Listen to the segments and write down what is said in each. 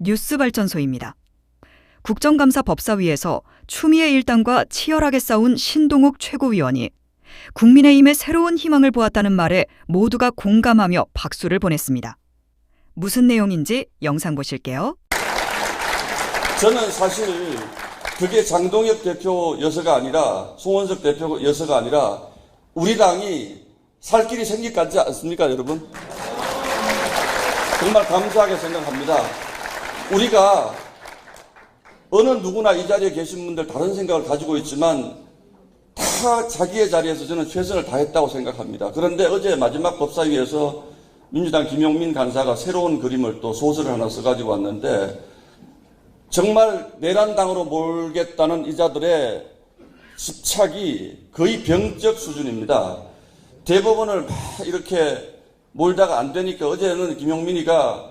뉴스발전소입니다. 국정감사 법사위에서 추미애 일당과 치열하게 싸운 신동욱 최고위원이 국민의힘의 새로운 희망을 보았다는 말에 모두가 공감하며 박수를 보냈습니다. 무슨 내용인지 영상 보실게요. 저는 사실 그게 장동혁 대표 여서가 아니라 송원석 대표 여서가 아니라 우리 당이 살 길이 같지 않습니까, 여러분? 정말 감사하게 생각합니다. 우리가 어느 누구나 이 자리에 계신 분들 다른 생각을 가지고 있지만 다 자기의 자리에서 저는 최선을 다했다고 생각합니다. 그런데 어제 마지막 법사위에서 민주당 김용민 간사가 새로운 그림을 또 소설을 하나 써가지고 왔는데 정말 내란당으로 몰겠다는 이자들의 집착이 거의 병적 수준입니다. 대법원을 막 이렇게 몰다가 안 되니까 어제는 김용민이가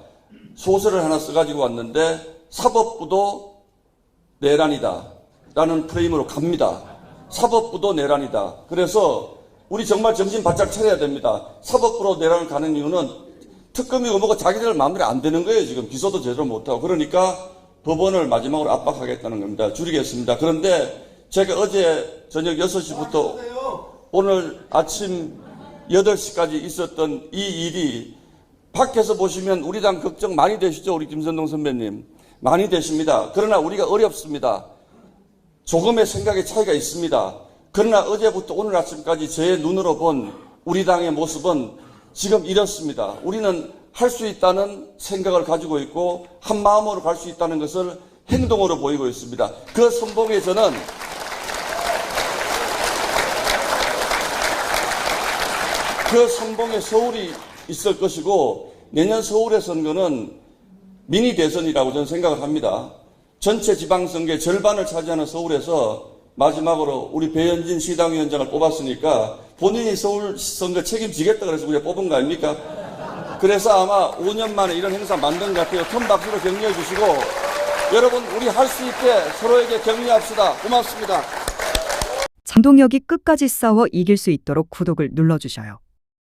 소설을 하나 써가지고 왔는데 사법부도 내란이다. 라는 프레임으로 갑니다. 사법부도 내란이다. 그래서 우리 정말 정신 바짝 차려야 됩니다. 사법부로 내란을 가는 이유는 특검이고 뭐고 자기들 마음대로 안 되는 거예요. 지금 기소도 제대로 못하고. 그러니까 법원을 마지막으로 압박하겠다는 겁니다. 줄이겠습니다. 그런데 제가 어제 저녁 6시부터 오늘 아침 8시까지 있었던 이 일이 밖에서 보시면 우리 당 걱정 많이 되시죠? 우리 김선동 선배님. 많이 되십니다. 그러나 우리가 어렵습니다. 조금의 생각의 차이가 있습니다. 그러나 어제부터 오늘 아침까지 제 눈으로 본 우리 당의 모습은 지금 이렇습니다. 우리는 할 수 있다는 생각을 가지고 있고 한 마음으로 갈 수 있다는 것을 행동으로 보이고 있습니다. 그 선봉에 저는 그 선봉에 서울이 있을 것이고 내년 서울의 선거는 미니 대선이라고 저는 생각을 합니다. 전체 지방선거의 절반을 차지하는 서울에서 마지막으로 우리 배현진 시당위원장을 뽑았으니까 본인이 서울 선거 책임지겠다 그래서 우리가 뽑은 거 아닙니까? 그래서 아마 5년 만에 이런 행사 만든 것 같아요. 큰 박수로 격려해 주시고 여러분 우리 할 수 있게 서로에게 격려합시다. 고맙습니다. 장동혁이 끝까지 싸워 이길 수 있도록 구독을 눌러주셔요.